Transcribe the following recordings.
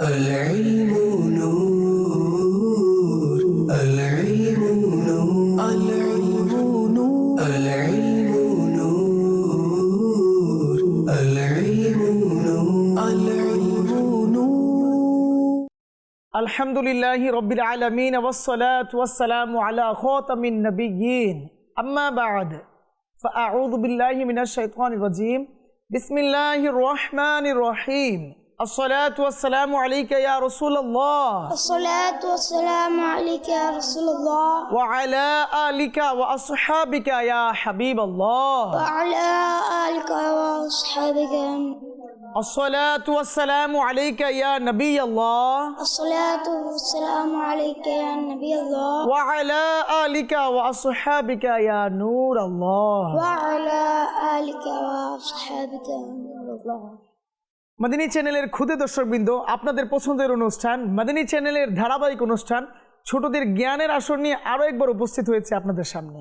العلم نور العلم نور العلم نور. العلم نور العلم نور. العلم نور. الحمد لله رب العالمين والصلاة والسلام على خاتم النبيين أما بعد فأعوذ بالله من الشيطان الرجيم بسم الله الرحمن الرحيم الصلاة والسلام عليك يا رسول الله. الصلاة والسلام عليك يا رسول الله. وعلى آلك وأصحابك يا حبيب الله. وعلى آلك وأصحابك. الصلاة والسلام عليك يا نبي الله. الصلاة والسلام عليك يا نبي الله. وعلى آلك وأصحابك يا نور الله. وعلى آلك وأصحابك يا نور الله. মাদিনী চ্যানেলের ক্ষুদে দর্শকবৃন্দ, আপনাদের পছন্দের অনুষ্ঠান, মাদিনী চ্যানেলের ধারাবাহিক অনুষ্ঠান, ছোটদের জ্ঞানের আসর নিয়ে আরও একবার উপস্থিত হয়েছে আপনাদের সামনে।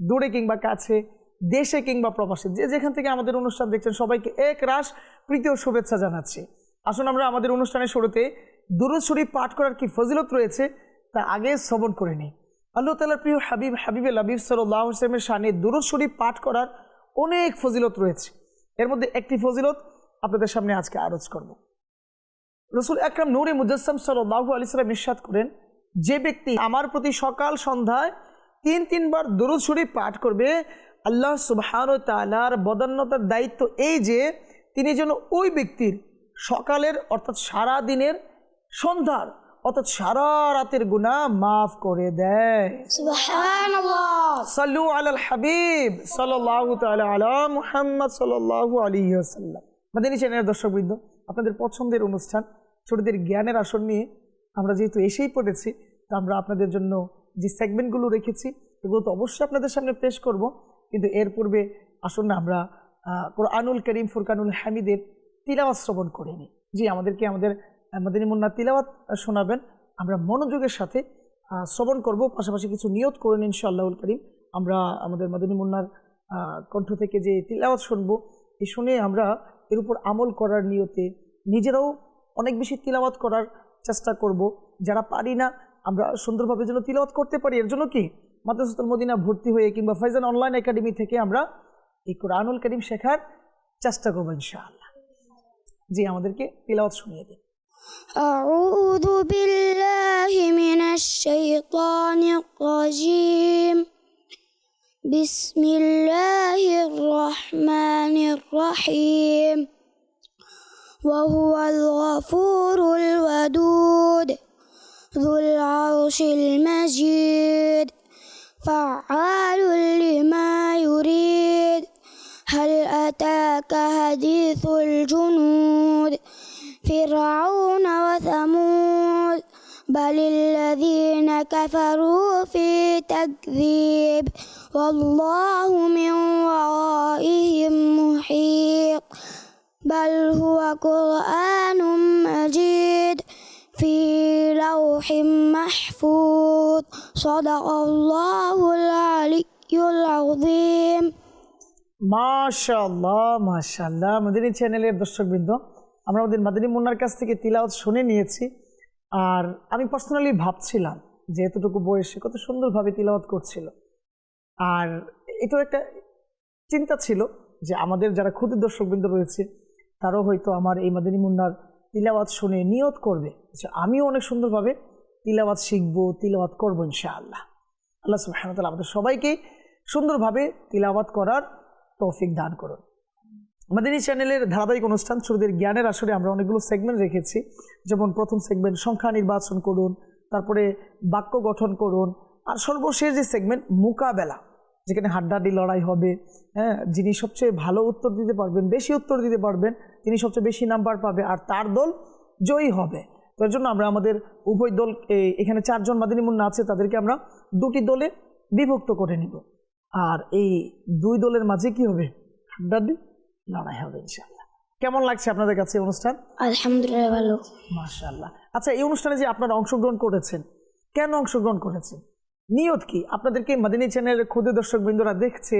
দূরে কিংবা কাছে, দেশে কিংবা প্রবাসে, যে যেখান থেকে আমাদের অনুষ্ঠান দেখছেন, সবাইকে এক রাস প্রীতি ও শুভেচ্ছা জানাচ্ছি। আসুন আমরা আমাদের অনুষ্ঠানের শুরুতে দুরুদ শরীফ পাঠ করার কি ফজিলত রয়েছে, তা আগে শ্রবণ করে নিই। আল্লাহ তালার প্রিয় হাবিব, হাবিবে লাবিব সাল্লাহ হোসেনের সানে দুরুদ শরীফ পাঠ করার অনেক ফজিলত রয়েছে। এর মধ্যে একটি ফজিলত আপনাদের সামনে আজকে আরজ করব। রসুল একরাম নূরে মুজাসম সাল্লাহু আলি সালাম ইস্বাদ করেন যে ব্যক্তি আমার প্রতি সকাল সন্ধ্যায় তিন তিনবার দরুদ শরীফ পাঠ করবে আল্লাহ সুবহান তালার বদান্যতার দায়িত্ব এই যে তিনি যেন ওই ব্যক্তির সকালের অর্থাৎ সারা দিনের সন্ধ্যার অর্থাৎ সারা রাতের গুণা মাফ করে দেয়। হাবিব সাল তাল আলা মুহাম্মদ সাল্লাহ আলী আসাল্লাম ওয়াসাল্লাম মাদানী চ্যানেলের দর্শকবৃন্দ আপনাদের পছন্দের অনুষ্ঠান ছোটদের জ্ঞানের আসন নিয়ে আমরা যেহেতু এসেই পড়েছি তা আমরা আপনাদের জন্য যে সেগমেন্টগুলো রেখেছি এগুলো তো অবশ্যই আপনাদের সামনে পেশ করব। কিন্তু এর পূর্বে আসুন না আমরা কোরআনুল করিম ফুরকানুল হামিদের তিলাওয়াত শ্রবণ করে নিই। জি আমাদেরকে আমাদের আহ, মাদানী মুন্না তিলাওয়াত শোনাবেন। আমরা মনোযোগের সাথে শ্রবণ করব পাশাপাশি কিছু নিয়ত করে নিন ইনশাআল্লাহুল করিম। আমরা আমাদের মাদিনী মুন্নার কণ্ঠ থেকে যে তিলাওয়াত শুনব এই শুনে আমরা এর উপর আমল করার নিয়তে নিজেরাও অনেক বেশি তিলাওয়াত করার চেষ্টা করব যারা পারি না আমরা সুন্দরভাবে যেন তিলাওয়াত করতে পারি এর জন্য কি মাদ্রাসাতুল মদিনা ভর্তি হয়ে কিংবা ফাইজান অনলাইন একাডেমি থেকে আমরা এই কোরআনুল করিম শেখার চেষ্টা করবো ইনশাআল্লাহ জি আমাদেরকে তিলাওয়াত শুনিয়ে দিন أعوذ بالله من الشيطان الرجيم بسم الله الرحمن الرحيم. وهو الغفور الودود ذو العرش المجيد. فعال لما يريد هل أتاك حديث الجنود؟ فرعون وثمود بل الذين كفروا في تكذيب والله من ورائهم محيط بل هو قرآن مجيد في لوح محفوظ صدق الله العلي العظيم মাশাল্লাহ মাশাল্লাহ মাদিনী চ্যানেলের দর্শকবৃন্দ আমরা আমাদের মাদিনী মুন্নার কাছ থেকে তিলাওয়াত শুনে নিয়েছি আর আমি পার্সোনালি ভাবছিলাম যে এতটুকু বয়সে কত সুন্দরভাবে তিলাওয়াত করছিল। আর এটাও একটা চিন্তা ছিল যে আমাদের যারা ক্ষুদ্র দর্শকবৃন্দ রয়েছে, তারাও হয়তো আমার এই মাদিনী মুন্নার তিলাওয়াত শুনে নিয়ত করবে যে আমিও অনেক সুন্দরভাবে তিলাওয়াত শিখব, তিলাওয়াত করব ইনশাআল্লাহ। আল্লাহ ওয়া তাআলা আমাদের সবাইকে সুন্দরভাবে তিলাওয়াত করার তৌফিক দান করুন। আমাদের এই চ্যানেলের ধারাবাহিক অনুষ্ঠান ছোটদের জ্ঞানের আসরে আমরা অনেকগুলো সেগমেন্ট রেখেছি। যেমন প্রথম সেগমেন্ট সংখ্যা নির্বাচন করুন, তারপরে বাক্য গঠন করুন, আর সর্বশেষ যে সেগমেন্ট মোকাবেলা, যেখানে হাড্ডাহাড্ডি লড়াই হবে। হ্যাঁ যিনি সবচেয়ে ভালো উত্তর দিতে পারবেন, বেশি উত্তর দিতে পারবেন, তিনি সবচেয়ে বেশি নাম্বার পাবে, আর তার দল জয়ী হবে। তো এর জন্য আমরা আমাদের উভয় দল এখানে চারজন মাদিনী মুন্না আছে, তাদেরকে আমরা দুটি দলে বিভক্ত করে নিব। আর এই দুই দলের মাঝে কি হবে? হাড্ডাহাড্ডি? লড়াই হবে ইনশাল্লাহ কেমন লাগছে আপনাদের কাছে অনুষ্ঠান? আলহামদুলিল্লাহ ভালো। মাশাল্লাহ আচ্ছা এই অনুষ্ঠানে যে আপনারা অংশগ্রহণ করেছেন কেন অংশগ্রহণ করেছেন? নিয়ত কি? আপনাদেরকে মাদিনী চ্যানেলের ক্ষুদে দর্শক বৃন্দরা দেখছে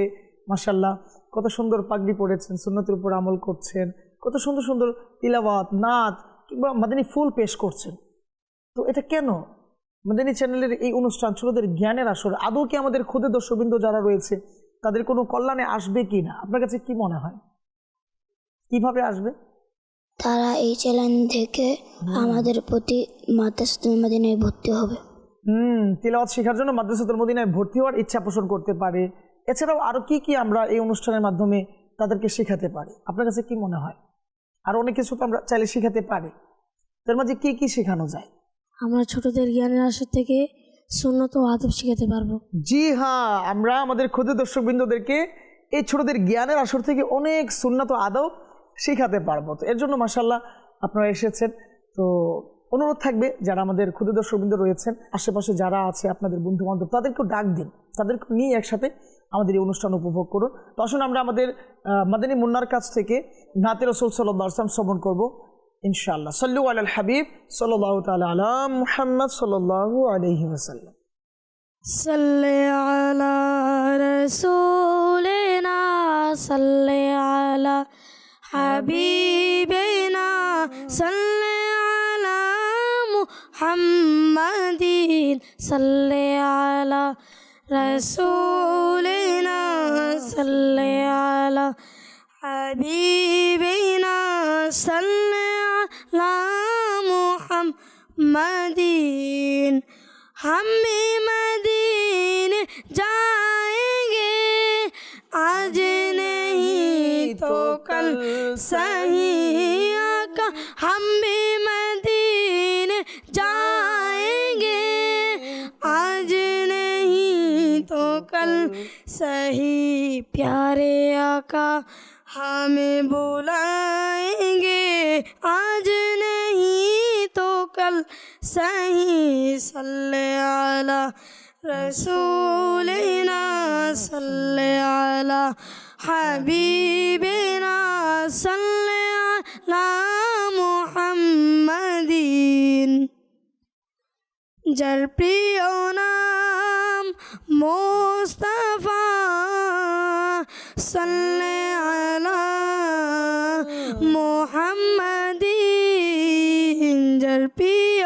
মাশাল্লাহ কত সুন্দর পাগড়ি পড়েছেন সুন্নতির উপর আমল করছেন কত সুন্দর সুন্দর তিলাবাত নাচ কিংবা মাদিনী ফুল পেশ করছেন। তো এটা কেন? মাদিনী চ্যানেলের এই অনুষ্ঠান ছোটদের জ্ঞানের আসর। আদৌ কি আমাদের ক্ষুদে দর্শকবৃন্দ যারা রয়েছে তাদের কোনো কল্যাণে আসবে কি না? আপনার কাছে কি মনে হয়? কীভাবে আসবে? তারা এই চ্যানেল থেকে আমাদের প্রতি মাদ্রাসাতুল মাদিনায় ভর্তি হবে। হুম তিলাওয়াত শেখার জন্য মাদ্রাসাতুল মদিনায় ভর্তি হওয়ার ইচ্ছা পোষণ করতে পারে। এছাড়াও আরও কি কি আমরা এই অনুষ্ঠানের মাধ্যমে তাদেরকে শেখাতে পারি? আপনার কাছে কি মনে হয়? আর অনেক কিছু তো আমরা চাইলে শেখাতে পারি। তার মাঝে কি কি শেখানো যায়? আমরা ছোটদের জ্ঞানের আসর থেকে সুন্নত ও আদব শিখাতে পারব। জি হ্যাঁ আমরা আমাদের ক্ষুদ্র দর্শকবৃন্দদেরকে এই ছোটদের জ্ঞানের আসর থেকে অনেক সুন্নত আদৌ শেখাতে পারবো তো এর জন্য মাসাল্লাহ আপনারা এসেছেন তো অনুরোধ থাকবে যারা আমাদের ক্ষুদ্র দর্শকবৃন্দ রয়েছেন আশেপাশে যারা আছে আপনাদের বন্ধু বান্ধব তাদেরকেও ডাক দিন তাদেরকে নিয়ে একসাথে আমাদের এই অনুষ্ঠান উপভোগ করুন তো আসুন আমরা আমাদের আহ, মাদানী মুন্নার কাছ থেকে নাতে রসুল সাল্লাহ আসলাম শ্রবণ করবো ইনশাআল্লাহ সাল্লু আল হাবিব সাল্লাহ তালা আলা মুহাম্মদ সাল্লাহ আলহি ওসাল্লাম صل على رسولنا صل على حبيبنا صل على محمد صل على رسولنا صل على حبيبنا صل على محمد هم مدين جائیں گے آج نے तो कल सही आका, हम भी मदीने जाएँगे। आज नहीं तो कल सही। प्यारे आका, हमें बुलाएँगे। आज नहीं तो कल सही। सल्ले अला रसूलिना सल्ले अला যার প্রিয় নাম মোস্তফা সাল্লে আলা মোহাম্মদিন যার প্রিয়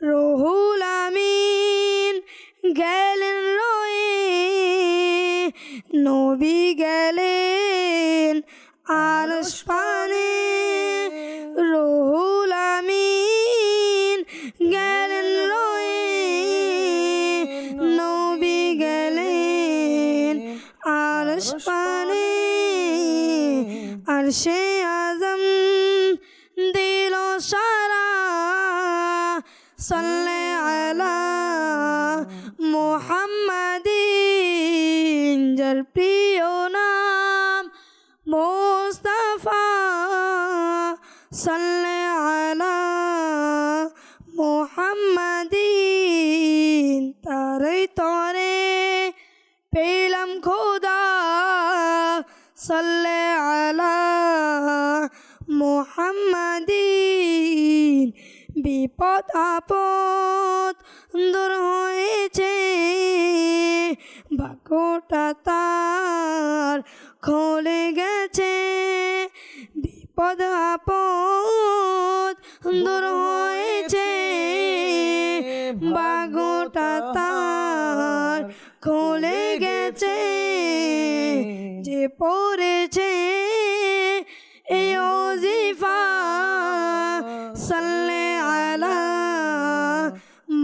রহুল আমিন গেলেন রয়ে নবী গেলেন আরশ তারই তরে পেলাম খোদা, সাল্লে আলা মোহাম্মদিন। বিপদ আপদ দূর হয়েছে বাক্যটা তার খোলে গেছে। বিপদ আপদ দূর হয়েছে। বাগোটা তার খুলে গেছে। যে পড়েছে এই ওজিফা সাল্লে আলা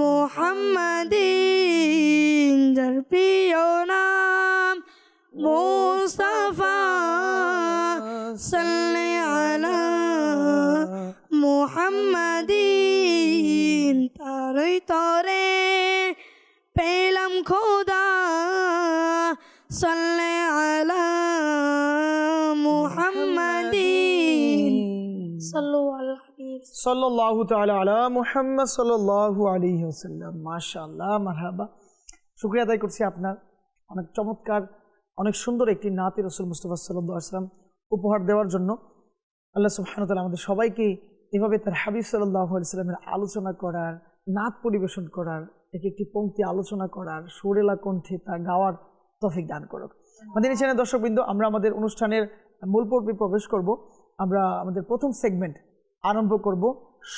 মোহাম্মদিন। যার প্রিয় নাম মোস্তফা মোহাম্মদিন তারই তরে পেলাম খোদা সাল্লে আলা মুহাম্মাদিন। সাল্লাল্লাহু তাআলা আলা মুহাম্মদ সাল্লাল্লাহু আলাইহি ওয়াসাল্লাম। মাশাআল্লাহ মারহাবা। শুকরিয়া আদায় করছি আপনার। অনেক চমৎকার অনেক সুন্দর একটি নাতি রসুল মুস্তফা সাল্লাহ আসলাম উপহার দেওয়ার জন্য। আল্লাহ সুবহানতাল আমাদের সবাইকে এভাবে তার হাবিব সাল্লাহ সাল্লামের আলোচনা করার নাত পরিবেশন করার এক একটি পঙ্ক্তি আলোচনা করার সুরেলা কণ্ঠে তা গাওয়ার তফিক দান করুক। আমাদের এখানে দর্শকবৃন্দ আমরা আমাদের অনুষ্ঠানের মূল পর্বে প্রবেশ করব। আমরা আমাদের প্রথম সেগমেন্ট আরম্ভ করব।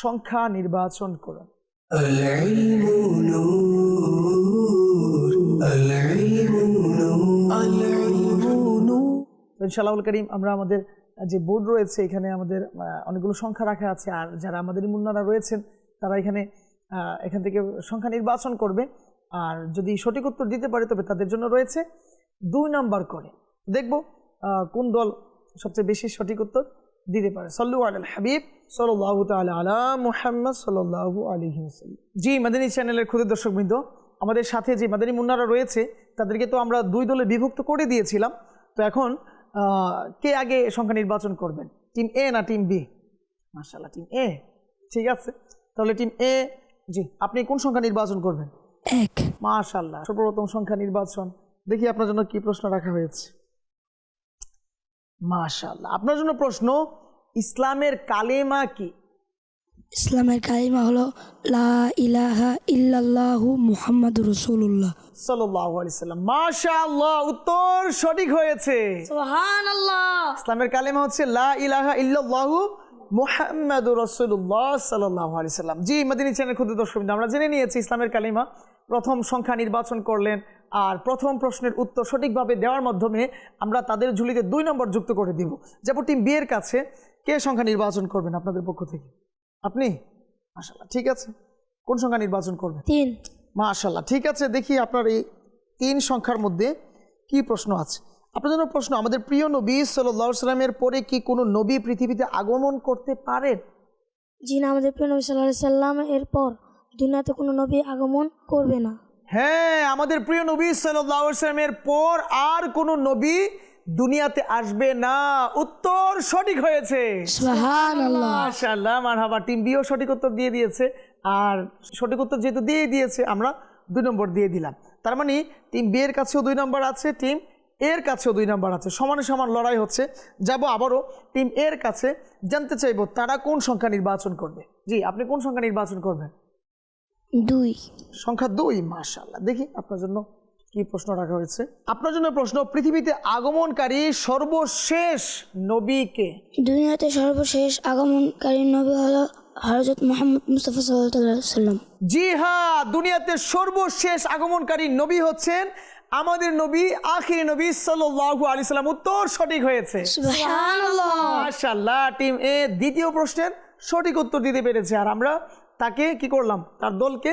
সংখ্যা নির্বাচন করা ইনশাল্লাহ করিম আমরা আমাদের যে বোর্ড রয়েছে, এখানে আমাদের অনেকগুলো সংখ্যা রাখা আছে। আর যারা আমাদের মুন্নারা রয়েছেন, তারা এখানে এখান থেকে সংখ্যা নির্বাচন করবে। আর যদি সঠিক উত্তর দিতে পারে, তবে তাদের জন্য রয়েছে দুই নাম্বার করে। দেখব কোন দল সবচেয়ে বেশি সঠিক উত্তর দিতে পারে। সল্লু আল হাবিব সাল্লাহ আলা মুহাম্মদ সাল্লাহু আলহি জি, মাদানী চ্যানেলের ক্ষুদ্র দর্শকবৃন্দ, আমাদের সাথে যে মাদানী মুন্নারা রয়েছে, তাদেরকে তো আমরা দুই দলে বিভক্ত করে দিয়েছিলাম। তো এখন কে আগে সংখ্যা নির্বাচন করবেন? টিম এ না টিম বি মার্শাল্লাহ টিম এ ঠিক আছে? তাহলে টিম এ জি আপনি কোন সংখ্যা নির্বাচন করবেন? এক। মার্শাল্লাহ সর্বপ্রথম সংখ্যা নির্বাচন। দেখি আপনার জন্য কি প্রশ্ন রাখা হয়েছে। মার্শাল্লাহ আপনার জন্য প্রশ্ন ইসলামের কালেমা কি? ইসলামের কালিমা হলো লা ইলাহা ইল্লাল্লাহু মুহাম্মাদুর রাসূলুল্লাহ। সাল্লাহ আলাইসাল্লাম মাশাল্লাহ উত্তর সঠিক হয়েছে। সুবহানাল্লাহ। ইসলামের কালেমা হচ্ছে লা ইলাহা ইল্লাল্লাহু মুহাম্মাদুর রাসূলুল্লাহ সাল্লাল্লাহু আলাইহি সাল্লাম। জি মদিনী চ্যানেল ক্ষুদ্র দর্শক আমরা জেনে নিয়েছি ইসলামের কালিমা। প্রথম সংখ্যা নির্বাচন করলেন আর প্রথম প্রশ্নের উত্তর সঠিকভাবে দেওয়ার মাধ্যমে আমরা তাদের ঝুলিতে দুই নম্বর যুক্ত করে দিব। যেমন টিম বিয়ের কাছে কে সংখ্যা নির্বাচন করবেন আপনাদের পক্ষ থেকে? আপনি? মাশাল্লাহ ঠিক আছে। কোন সংখ্যা নির্বাচন করবেন? তিন। মাশাল্লাহ ঠিক আছে। দেখি আপনার এই তিন সংখ্যার মধ্যে কি প্রশ্ন আছে। আপনার জন্য প্রশ্ন আমাদের প্রিয় নবী সাল্লাহ সাল্লামের পরে কি কোনো নবী পৃথিবীতে আগমন করতে পারেন? জি না আমাদের প্রিয় নবী সাল্লাহ সাল্লাম এরপর দুনিয়াতে কোনো নবী আগমন করবে না। হ্যাঁ আমাদের প্রিয় নবী সাল্লাহ সাল্লামের পর আর কোনো নবী দুনিয়াতে আসবে না উত্তর সঠিক হয়েছে। মারহাবা। টিম বিও সঠিক উত্তর দিয়ে দিয়েছে। আর সঠিক উত্তর যেহেতু দিয়ে দিয়েছে আমরা দুই নম্বর দিয়ে দিলাম। তার মানে টিম বি এর কাছেও দুই নম্বর আছে টিম এর কাছেও দুই নম্বর আছে। সমানে সমান লড়াই হচ্ছে। যাব আবারও টিম এর কাছে। জানতে চাইব তারা কোন সংখ্যা নির্বাচন করবে? জি আপনি কোন সংখ্যা নির্বাচন করবেন? দুই। সংখ্যা দুই মাশাল্লাহ দেখি আপনার জন্য কি প্রশ্ন রাখা হয়েছে? আপনার জন্য প্রশ্ন পৃথিবীতে আগমনকারী সর্বশেষ নবীকে দুনিয়াতে সর্বশেষ আগমনকারী নবী হলো হরজত মোহাম্মদ মুস্তফা সাল্লাহ সাল্লাম জি হ্যাঁ দুনিয়াতে সর্বশেষ আগমনকারী নবী হচ্ছেন আমাদের নবী আখিরি নবী সাল্লাল্লাহু আলাইহি সাল্লাম উত্তর সঠিক হয়েছে। মাশাআল্লাহ টিম এ দ্বিতীয় প্রশ্নের সঠিক উত্তর দিতে পেরেছে। আর আমরা তাকে কি করলাম? তার দলকে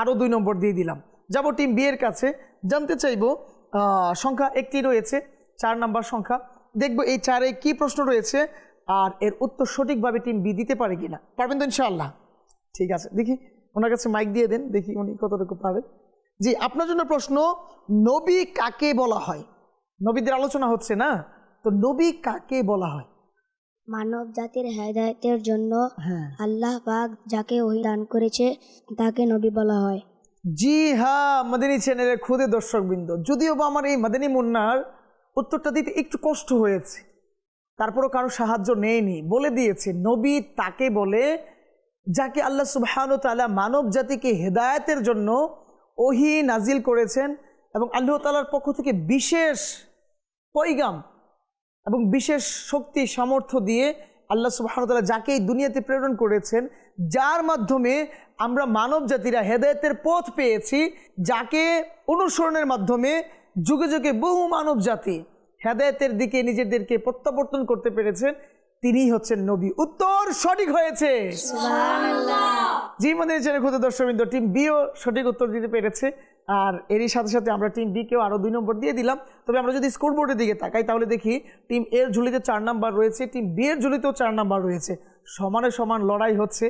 আরও দুই নম্বর দিয়ে দিলাম। যাব টিম বি এর কাছে। জানতে চাইব সংখ্যা একটি রয়েছে চার নাম্বার সংখ্যা। দেখব এই চারে কি প্রশ্ন রয়েছে আর এর উত্তর সঠিকভাবে টিম বি দিতে পারে কিনা। পারবেন তো ইনশাআল্লাহ? ঠিক আছে দেখি ওনার কাছে মাইক দিয়ে দেন দেখি উনি কতটুকু পাবে জি আপনার জন্য প্রশ্ন নবী কাকে বলা হয়? নবীদের আলোচনা হচ্ছে না? তো নবী কাকে বলা হয়? মানব জাতির হেদায়তের জন্য হ্যাঁ। আল্লাহ পাক যাকে ওহি দান করেছে তাকে নবী বলা হয়। জি হ্যাঁ মাদিনী চ্যানেলের খুদে দর্শকবৃন্দ। যদিও বা আমার এই মাদিনী মুন্নার উত্তরটা দিতে একটু কষ্ট হয়েছে, তারপরও কারও সাহায্য নেয়নি। বলে দিয়েছে, নবী তাকে বলে, যাকে আল্লাহ সুবহান তাআলা মানব জাতিকে হেদায়তের জন্য ওহি নাজিল করেছেন এবং আল্লাহ তালার পক্ষ থেকে বিশেষ পৈগাম এবং বিশেষ শক্তি, সামর্থ্য দিয়ে আল্লাহ সুবাহতাল্লাহ যাকে এই দুনিয়াতে প্রেরণ করেছেন যার মাধ্যমে আমরা মানব জাতিরা হেদায়তের পথ পেয়েছি যাকে অনুসরণের মাধ্যমে যুগে যুগে বহু মানব জাতি হেদায়তের দিকে নিজেদেরকে প্রত্যাবর্তন করতে পেরেছেন তিনিই হচ্ছেন নবী উত্তর সঠিক হয়েছে। জি চ্যানেল ক্ষুদ্র দর্শকবৃন্দ টিম বিও সঠিক উত্তর দিতে পেরেছে। আর এরই সাথে সাথে আমরা টিম বি কেও আরও দুই নম্বর দিয়ে দিলাম। তবে আমরা যদি স্কোরবোর্ডের দিকে তাকাই, তাহলে দেখি টিম এর ঝুলিতে চার নাম্বার রয়েছে টিম বি এর ঝুলিতেও চার নাম্বার রয়েছে। সমানে সমান লড়াই হচ্ছে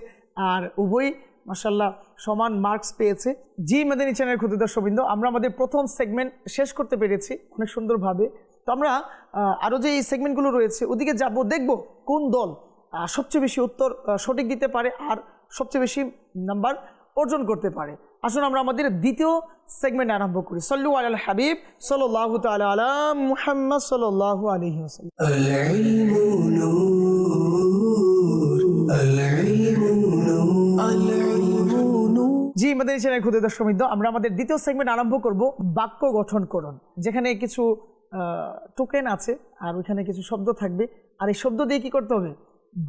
আর উভয়ই মাসাল্লাহ সমান মার্কস পেয়েছে। জি মেদিনী চ্যানেল ক্ষুদ্র দর্শকবৃন্দ, আমরা আমাদের প্রথম সেগমেন্ট শেষ করতে পেরেছি অনেক সুন্দরভাবে। তো আমরা আরও যে এই সেগমেন্টগুলো রয়েছে, ওদিকে যাব, দেখব কোন দল সবচেয়ে বেশি উত্তর সঠিক দিতে পারে আর সবচেয়ে বেশি নাম্বার অর্জন করতে পারে। আসুন আমরা আমাদের দ্বিতীয় সেগমেন্ট আরম্ভ করি। সল্লু আল হাবিব সল্লাহ তালা মুহাম্মদ সল্লাহ আলহি জি আমাদের চ্যানেল খুদে দর্শমিত আমরা আমাদের দ্বিতীয় সেগমেন্ট আরম্ভ করব বাক্য গঠন করুন। যেখানে কিছু টোকেন আছে আর ওইখানে কিছু শব্দ থাকবে। আর এই শব্দ দিয়ে কি করতে হবে?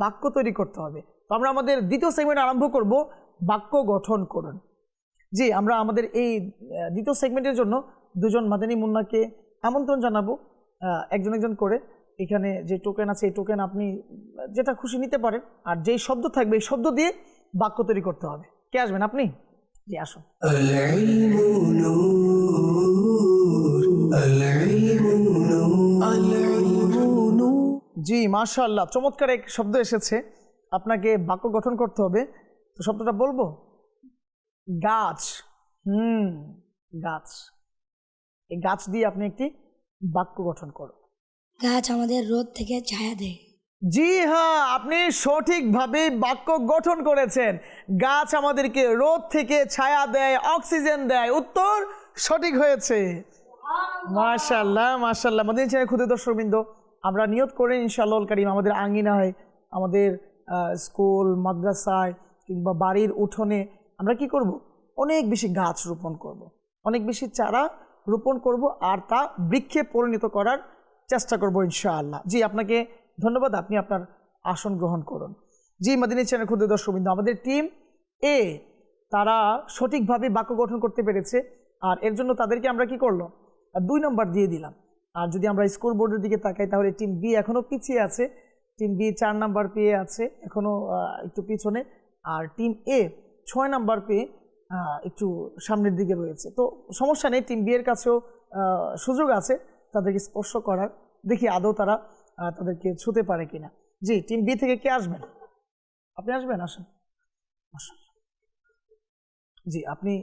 বাক্য তৈরি করতে হবে। তো আমরা আমাদের দ্বিতীয় সেগমেন্ট আরম্ভ করব বাক্য গঠন করুন। জি, আমরা আমাদের এই দ্বিতীয় সেগমেন্টের জন্য দুজন মাদানী মুন্নাকে আমন্ত্রণ জানাব। একজন একজন করে। এখানে যে টোকেন আছে, এই টোকেন আপনি যেটা খুশি নিতে পারেন। আর যেই শব্দ থাকবে, এই শব্দ দিয়ে বাক্য তৈরি করতে হবে। কে আসবেন আপনি? জি, আসুন। জি মাশাল্লাহ চমৎকার এক শব্দ এসেছে। আপনাকে বাক্য গঠন করতে হবে। তো শব্দটা বলব? গাছ। হুম গাছ। এই গাছ দিয়ে আপনি একটি বাক্য গঠন করুন। গাছ আমাদের রোদ থেকে ছায়া দেয়। জি হ্যাঁ আপনি সঠিকভাবে বাক্য গঠন করেছেন। গাছ আমাদেরকে রোদ থেকে ছায়া দেয় অক্সিজেন দেয়। উত্তর সঠিক হয়েছে। মাশাল্লাহ মাশাল্লাহ আমাদের চ্যানেল ক্ষুদ্র দর্শকবৃন্দ আমরা নিয়ত করে ইনশাআল্লাহ করিম আমাদের আঙ্গিনায় আমাদের স্কুল মাদ্রাসায় কিংবা বাড়ির উঠোনে আমরা কি করব? অনেক বেশি গাছ রোপণ করব। অনেক বেশি চারা রোপণ করব আর তা বৃক্ষে পরিণত করার চেষ্টা করব ইনশাআল্লাহ। জি, আপনাকে ধন্যবাদ। আপনি আপনার আসন গ্রহণ করুন। জি, মাদিনী চ্যানেল ক্ষুদ্র দর্শকবৃন্দ, আমাদের টিম এ তারা সঠিকভাবে বাক্য গঠন করতে পেরেছে আর এর জন্য তাদেরকে আমরা কি করল দুই নম্বর দিয়ে দিলাম। আর যদি আমরা স্কোর বোর্ডের দিকে তাকাই তাহলে টিম বি এখনও পিছিয়ে আছে। টিম বি চার নাম্বার পেয়ে আছে এখনও একটু পিছনে। আর টিম এ ছয় নাম্বার পেয়ে একটু সামনের দিকে রয়েছে। তো সমস্যা নেই টিম বি এর কাছেও সুযোগ আছে তাদেরকে স্পর্শ করার। দেখি আদৌ তারা তাদেরকে ছুতে পারে কিনা। জি টিম বি থেকে কে আসবেন? আপনি আসবেন? আসেন। জি, আপনি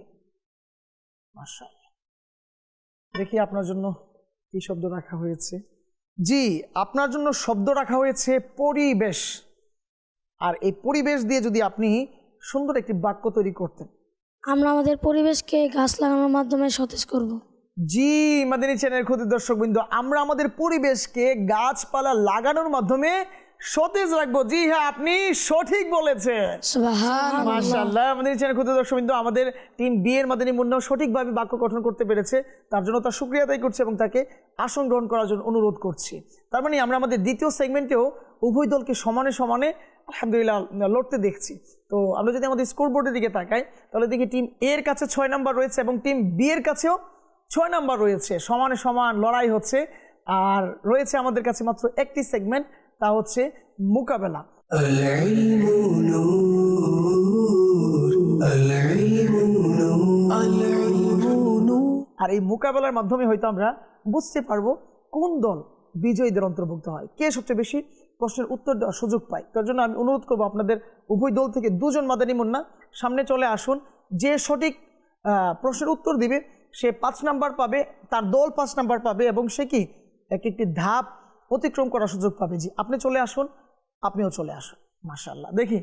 দেখি আপনার জন্য কি শব্দ রাখা হয়েছে। জি, আপনার জন্য শব্দ রাখা হয়েছে পরিবেশ। আর এই পরিবেশ দিয়ে যদি আপনি সুন্দর একটি বাক্য তৈরি করতেন। আমরা আমাদের পরিবেশকে গাছ লাগানোর মাধ্যমে সতেজ করব। জি মাদিনী চ্যানেল ক্ষতি দর্শক বিন্দু আমরা আমাদের পরিবেশকে গাছপালা লাগানোর মাধ্যমে সতেজ রাখব। জি হ্যাঁ আপনি সঠিক বলেছেন। সুবাহান মাশাআল্লাহ আমাদের চ্যানেল ক্ষুদ্র দর্শকবৃন্দ আমাদের টিম বি এর মাদানী মুন্নাও সঠিকভাবে বাক্য গঠন করতে পেরেছে। তার জন্য তার সুক্রিয়া আদায় করছি এবং তাকে আসন গ্রহণ করার জন্য অনুরোধ করছি। তার মানে আমরা আমাদের দ্বিতীয় সেগমেন্টেও উভয় দলকে সমানে সমানে আলহামদুলিল্লাহ লড়তে দেখছি। তো আমরা যদি আমাদের স্কোরবোর্ডের দিকে তাকাই, তাহলে দেখি টিম এ এর কাছে ছয় নাম্বার রয়েছে এবং টিম বি এর কাছেও ছয় নাম্বার রয়েছে। সমানে সমান লড়াই হচ্ছে। আর রয়েছে আমাদের কাছে মাত্র একটি সেগমেন্ট তা হচ্ছে মোকাবেলা। আর এই মোকাবেলার মাধ্যমে হয়তো আমরা বুঝতে পারব কোন দল বিজয়ীদের অন্তর্ভুক্ত হয়। কে সবচেয়ে বেশি? প্রশ্নের উত্তর দেওয়ার সুযোগ পাই। তার জন্য আমি অনুরোধ করব আপনাদের, উভয় দল থেকে দুজন মাদানী মুন্না, সামনে চলে আসুন। যে সঠিক প্রশ্নের উত্তর দিবে, সে পাঁচ নাম্বার পাবে, তার দল পাঁচ নাম্বার পাবে এবং সে কি? এক একটি ধাপ অতিক্রম করার সুযোগ পাবে। জি, আপনি চলে আসুন, আপনিও চলে আসুন। মাশাল্লাহ দেখি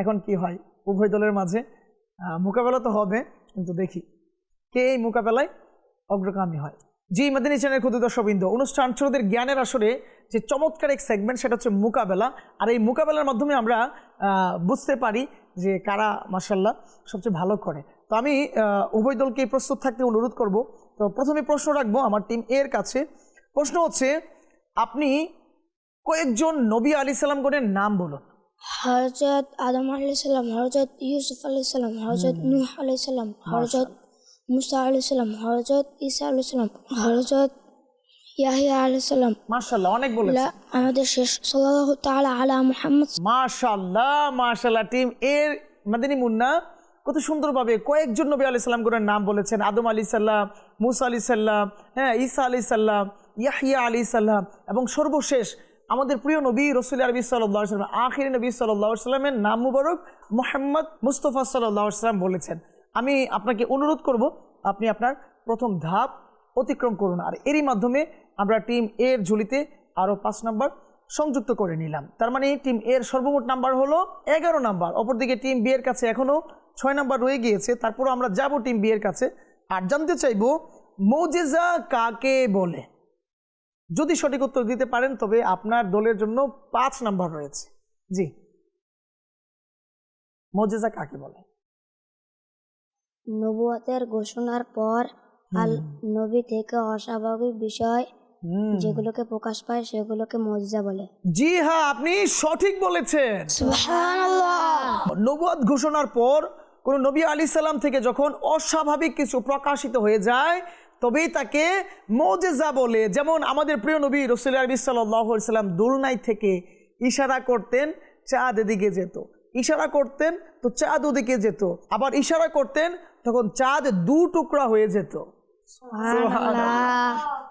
এখন কি হয় উভয় দলের মাঝে। মোকাবেলা তো হবে, কিন্তু দেখি কে এই মোকাবেলায় অগ্রগামী হয়। জি মাদিনী চ্যানেল ক্ষুদ্র দর্শকবৃন্দ অনুষ্ঠান ছোটদের জ্ঞানের আসরে যে চমৎকার এক সেগমেন্ট সেটা হচ্ছে মোকাবেলা। আর এই মোকাবেলার মাধ্যমে আমরা বুঝতে পারি যে কারা মাসাল্লাহ সবচেয়ে ভালো করে। তো আমি উভয় দলকে প্রস্তুত থাকতে অনুরোধ করব। তো প্রথমে প্রশ্ন রাখব আমার টিম এর কাছে। প্রশ্ন হচ্ছে আপনি কয়েকজন নবী আলি সাল্লামগণের নাম বলুন। হরজত আদম আলাইসাল্লাম হরজত ইউসুফ আলাইসাল্লাম হরজত নূহ আলাইসাল্লাম হরজত মুসা আলাইসাল্লাম হরজত ঈসা আলাইসাল্লাম হরজত ইয়াহিয়া আলাইসাল্লাম মার্শাল্লাহ অনেক বলেছে। আমাদের শেষ। সাল্লাহ তাআলা আলা মুহাম্মদ। মাশাল্লাহ মাশাল্লাহ টিম এর মাদিনী মুন্না কত সুন্দরভাবে কয়েকজন নবী আলি সাল্লাম করে নাম বলেছেন। আদম আলী সাল্লাম মুসা আলি সাল্লাম হ্যাঁ ঈসা আলি সাল্লাম ইয়াহিয়া আলী সাল্লাম এবং সর্বশেষ আমাদের প্রিয় নবী রসুল আরবি সাল্লাহ সাল্লাম আখির নবী সাল্লাহ সাল্লামের নাম মুবারক মোহাম্মদ মুস্তফা সাল্লাহ সাল্লাম বলেছেন। আমি আপনাকে অনুরোধ করব, আপনি আপনার প্রথম ধাপ অতিক্রম করুন। আর এরই মাধ্যমে আমরা টিম এর ঝুলিতে আরও পাঁচ নম্বর সংযুক্ত করে নিলাম। তার মানে টিম এর সর্বমোট নাম্বার হলো এগারো নাম্বার অপরদিকে টিম বি এর কাছে এখনও ছয় নাম্বার রয়ে গিয়েছে। তারপর আমরা যাব টিম বি এর কাছে। আর জানতে চাইব, মৌজেজা কাকে বলে? যদি সঠিক উত্তর দিতে পারেন, তবে আপনার দলের জন্য পাঁচ নাম্বার রয়েছে। জি। মৌজেজা কাকে বলে? নবুয়াতের ঘোষণার পর আল নবী থেকে অস্বাভাবিক বিষয় যেগুলোকে প্রকাশ পায় সেগুলোকে মজিজা বলে। জি হ্যাঁ আপনি সঠিক বলেছেন। নবুয়াদ ঘোষণার পর কোন নবী আলী সাল্লাম থেকে যখন অস্বাভাবিক কিছু প্রকাশিত হয়ে যায় তবেই তাকে মজেজা বলে। যেমন আমাদের প্রিয় নবী রসুল আরবি সাল্লাম দুলনাই থেকে ইশারা করতেন চাঁদ এদিকে যেত। ইশারা করতেন তো চাঁদ ওদিকে যেত। আবার ইশারা করতেন তখন চাঁদ দু টুকরা হয়ে যেত।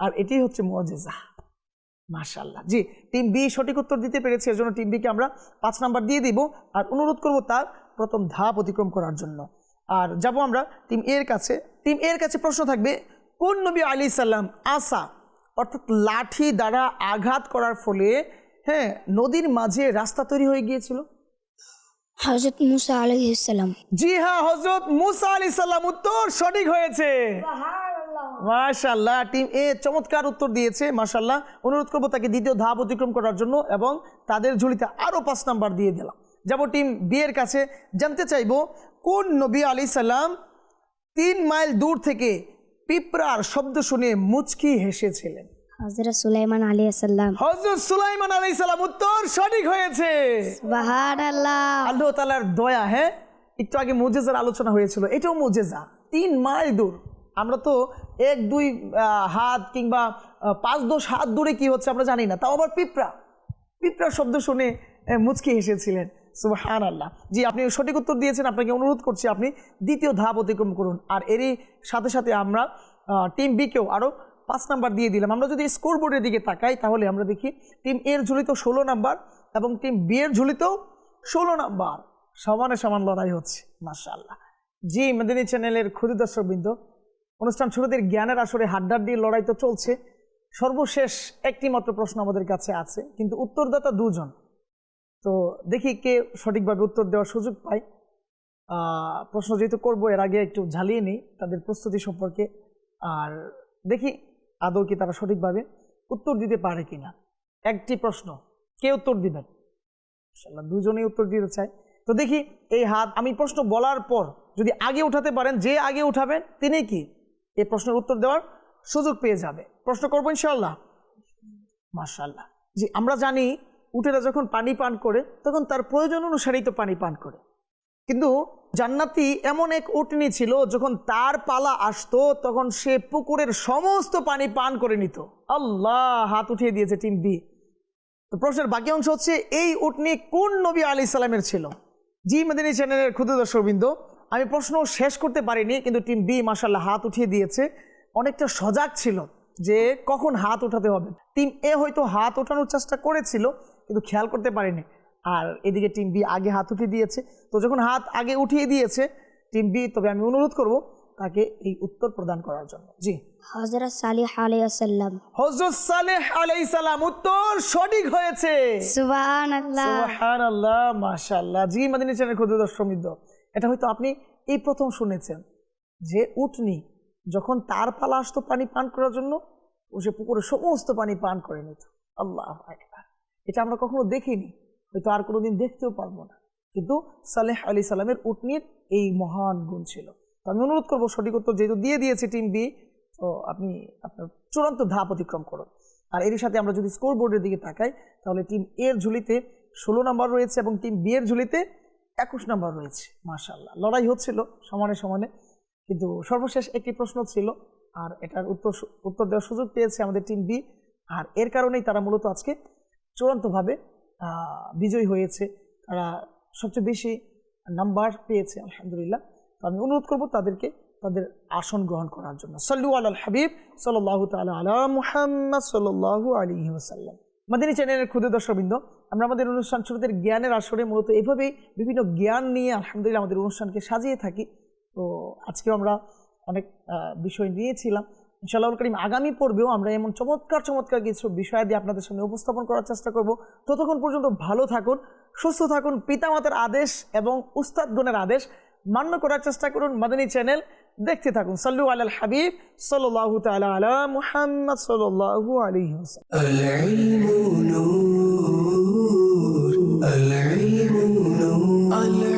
আর এটি হচ্ছে মজেজা। মাশাল্লাহ জি টিম বি সঠিক উত্তর দিতে পেরেছে এর জন্য টিম বিকে আমরা পাঁচ নাম্বার দিয়ে দিব। আর অনুরোধ করব তার প্রথম ধাপ অতিক্রম করার জন্য। আর যাব আমরা টিম এর কাছে। টিম এর কাছে প্রশ্ন থাকবে কোন নবী আলী সাল্লাম আসা অর্থাৎ লাঠি দ্বারা আঘাত করার ফলে হ্যাঁ নদীর মাঝে রাস্তা তৈরি হয়ে গিয়েছিল? হজরত মুসা আলহিসাল্লাম জি হ্যাঁ হজরত মুসা আলী সাল্লাম উত্তর সঠিক হয়েছে। মাশাল্লাহ টিম এ চমৎকার উত্তর দিয়েছে মাশাল্লাহ অনুরোধ করব তাকে দ্বিতীয় ধাপ অতিক্রম করার জন্য এবং তাদের ঝুলিতে আরও পাঁচ নাম্বার দিয়ে দিলাম। যাব টিম বি এর কাছে। জানতে চাইব কোন নবী আলী সাল্লাম তিন মাইল দূর থেকে পিঁপড়ার শব্দ শুনে মুচকি হেসেছিলেন? হজরত সুলাইমান আলী আসাল্লাম হজরত সুলাইমান আলী সাল্লাম উত্তর সঠিক হয়েছে। বাহার আল্লাহ তালার দয়া হ্যাঁ? একটু আগে মুজেজার আলোচনা হয়েছিল এটাও মুজেজা। তিন মাইল দূর। আমরা তো এক দুই হাত কিংবা পাঁচ দশ হাত দূরে কি হচ্ছে আমরা জানি না তাও আবার পিঁপড়া। পিঁপড়ার শব্দ শুনে মুচকি হেসেছিলেন। সুবহান আল্লাহ জি আপনি সঠিক উত্তর দিয়েছেন আপনাকে অনুরোধ করছি আপনি দ্বিতীয় ধাপ অতিক্রম করুন। আর এরই সাথে সাথে আমরা টিম বিকেও আরও পাঁচ নাম্বার দিয়ে দিলাম। আমরা যদি স্কোর বোর্ডের দিকে তাকাই, তাহলে আমরা দেখি টিম এর ঝুলিতেও ষোলো নাম্বার এবং টিম বি এর ঝুলিতেও ষোলো নাম্বার। সমানে সমান লড়াই হচ্ছে, মাশাআল্লাহ। জি, মেদিনী চ্যানেলের ক্ষুদি দর্শকবৃন্দ, অনুষ্ঠান শুরুদের জ্ঞানের আসরে হাড্ডার দিয়ে লড়াই তো চলছে। সর্বশেষ একটি মাত্র প্রশ্ন আমাদের কাছে আছে, কিন্তু উত্তরদাতা দুজন। তো দেখি কে সঠিকভাবে উত্তর দেওয়ার সুযোগ পায়। প্রশ্ন যেহেতু করব, এর আগে একটু ঝালিয়ে নিই তাদের প্রস্তুতি সম্পর্কে। আর দেখি আদৌ কি তারা সঠিকভাবে উত্তর দিতে পারে কিনা? একটি প্রশ্ন, কে উত্তর দিবেন? দুজনেই উত্তর দিতে চাই। তো দেখি এই হাত, আমি প্রশ্ন বলার পর যদি আগে উঠাতে পারেন, যে আগে উঠাবেন, তিনি কি? এই প্রশ্নের উত্তর দেওয়ার সুযোগ পেয়ে যাবে। প্রশ্ন করব ইনশাল্লাহ মার্শাল্লাহ জি, আমরা জানি উটেরা যখন পানি পান করে, তখন তার প্রয়োজন অনুসারেই তো পানি পান করে। কিন্তু জান্নাতি এমন এক উটনি ছিল, যখন তার পালা আসতো, তখন সে পুকুরের সমস্ত পানি পান করে নিত। আল্লাহ, হাত উঠিয়ে দিয়েছে টিম বি। তো প্রশ্নের বাকি অংশ হচ্ছে, এই উটনি কোন নবী আলি সালামের ছিল? জি, মেদিনী চ্যানেলের ক্ষুদ্র দর্শকবৃন্দ, আমি প্রশ্ন শেষ করতে পারিনি, কিন্তু টিম বি মাসাল্লাহ হাত উঠিয়ে দিয়েছে। অনেকটা সজাগ ছিল যে কখন হাত উঠাতে হবে। টিম এ হয়তো হাত ওঠানোর চেষ্টা করেছিল, কিন্তু খেয়াল করতে পারেনি। আর এদিকে টিম বি আগে হাত উঠিয়ে দিয়েছে। তো যখন হাত আগে উঠিয়ে দিয়েছে টিম বি তবে আমি অনুরোধ করব তাকে এই উত্তর প্রদান করার জন্য। জি। হজরত সালিহ আলী আসাল্লাম হজরত সালেহ আলাইহিস উত্তর সঠিক হয়েছে। সুবাহান আল্লাহ সুবহান আল্লাহ মাশাল্লাহ জি মাদিনী চ্যানেল ক্ষুদ্র দর্শকবৃন্দ এটা হয়তো আপনি এই প্রথম শুনেছেন যে উটনি যখন তার পালা আসতো পানি পান করার জন্য ও সে পুকুরে সমস্ত পানি পান করে নিত। আল্লাহ আকবার। এটা আমরা কখনো দেখিনি। হয়তো আর কোনোদিন দেখতেও পারব না। কিন্তু সালেহ আলী সালামের উটনির এই মহান গুণ ছিল। তো আমি অনুরোধ করব সঠিক উত্তর যেহেতু দিয়ে দিয়েছে টিম বি, তো আপনি আপনার চূড়ান্ত ধাপ অতিক্রম করুন। আর এর সাথে আমরা যদি স্কোর বোর্ডের দিকে তাকাই, তাহলে টিম এর ঝুলিতে ষোলো নাম্বার রয়েছে এবং টিম বি এর ঝুলিতে একুশ নাম্বার রয়েছে মাশাল্লাহ লড়াই হচ্ছিল সমানে সমানে, কিন্তু সর্বশেষ একটি প্রশ্ন ছিল, আর এটার উত্তর উত্তর দেওয়ার সুযোগ পেয়েছে আমাদের টিম বি, আর এর কারণেই তারা মূলত আজকে চূড়ান্তভাবে বিজয়ী হয়েছে। তারা সবচেয়ে বেশি নাম্বার পেয়েছে, আলহামদুলিল্লাহ। তো আমি অনুরোধ করব তাদেরকে তাদের আসন গ্রহণ করার জন্য। সাল্লু আল হাবিব সাল্লাহ তালা আলা মুহাম্মদ সাল্লাহু আলী ওসাল্লাম মাদিনী চ্যানেলের ক্ষুদ্র দর্শকবৃন্দ, আমরা আমাদের অনুষ্ঠান শুরুতে জ্ঞানের আসরে মূলত এভাবেই বিভিন্ন জ্ঞান নিয়ে আলহামদুলিল্লাহ আমাদের অনুষ্ঠানকে সাজিয়ে থাকি। তো আজকেও আমরা অনেক বিষয় নিয়েছিলাম। ইনশাল্লাহ করিম, আগামী পর্বেও আমরা এমন চমৎকার চমৎকার কিছু বিষয় দিয়ে আপনাদের সামনে উপস্থাপন করার চেষ্টা করব। ততক্ষণ পর্যন্ত ভালো থাকুন, সুস্থ থাকুন, পিতামাতার আদেশ এবং উস্তাদগণের আদেশ মান্য করার চেষ্টা করুন মাদানী চ্যানেল। দেখতে থাকুন, সাল্লু আল হাবিব সাল্লু তালা আলা মুহাম্মদ সাল্লাহু আলহি العلم